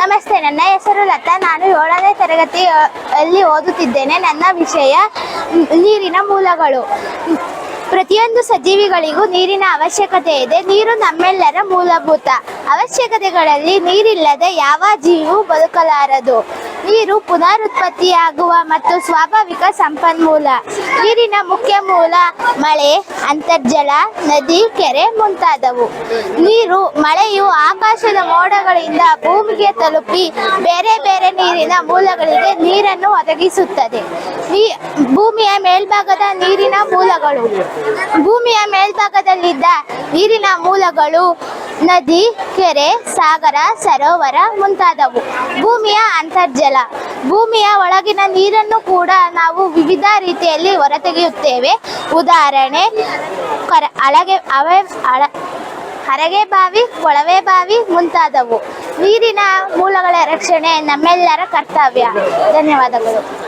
ನಮಸ್ತೆ, ನನ್ನ ಹೆಸರು ಲತಾ. ನಾನು ಏಳನೇ ತರಗತಿ ಅಲ್ಲಿ ಓದುತ್ತಿದ್ದೇನೆ. ನನ್ನ ವಿಷಯ ನೀರಿನ ಮೂಲಗಳು. ಪ್ರತಿಯೊಂದು ಸಜೀವಿಗಳಿಗೂ ನೀರಿನ ಅವಶ್ಯಕತೆ ಇದೆ. ನೀರು ನಮ್ಮೆಲ್ಲರ ಮೂಲಭೂತ ಅವಶ್ಯಕತೆಗಳಲ್ಲಿ ನೀರಿಲ್ಲದೆ ಯಾವ ಜೀವಿಯೂ ಬದುಕಲಾರದು. ನೀರು ಪುನರುತ್ಪತ್ತಿಯಾಗುವ ಮತ್ತು ಸ್ವಾಭಾವಿಕ ಸಂಪನ್ಮೂಲ. ನೀರಿನ ಮುಖ್ಯ ಮೂಲ ಮಳೆ, ಅಂತರ್ಜಲ, ನದಿ, ಕೆರೆ ಮುಂತಾದವು. ನೀರು ಮಳೆಯು ಆಕಾಶದ ಮೋಡಗಳಿಂದ ಭೂಮಿಗೆ ತಲುಪಿ ಬೇರೆ ಬೇರೆ ನೀರಿನ ಮೂಲಗಳಿಗೆ ನೀರನ್ನು ಒದಗಿಸುತ್ತದೆ. ಈ ಭೂಮಿಯ ಮೇಲ್ಭಾಗದ ನೀರಿನ ಮೂಲಗಳು. ಭೂಮಿಯ ಮೇಲ್ಭಾಗದಲ್ಲಿದ್ದ ನೀರಿನ ಮೂಲಗಳು ನದಿ, ಕೆರೆ, ಸಾಗರ, ಸರೋವರ ಮುಂತಾದವು. ಭೂಮಿಯ ಅಂತರ್ಜಲ. ಭೂಮಿಯ ಒಳಗಿನ ನೀರನ್ನು ಕೂಡ ನಾವು ವಿವಿಧ ರೀತಿಯಲ್ಲಿ ಹೊರತೆಗೆಯುತ್ತೇವೆ. ಉದಾಹರಣೆ, ಕರ, ಅಳಗೆ, ಅವೆ, ಅಳ ಹರಗೆ ಬಾವಿ, ಕೊಳವೆ ಬಾವಿ ಮುಂತಾದವು. ನೀರಿನ ಮೂಲಗಳ ರಕ್ಷಣೆ ನಮ್ಮೆಲ್ಲರ ಕರ್ತವ್ಯ. ಧನ್ಯವಾದಗಳು.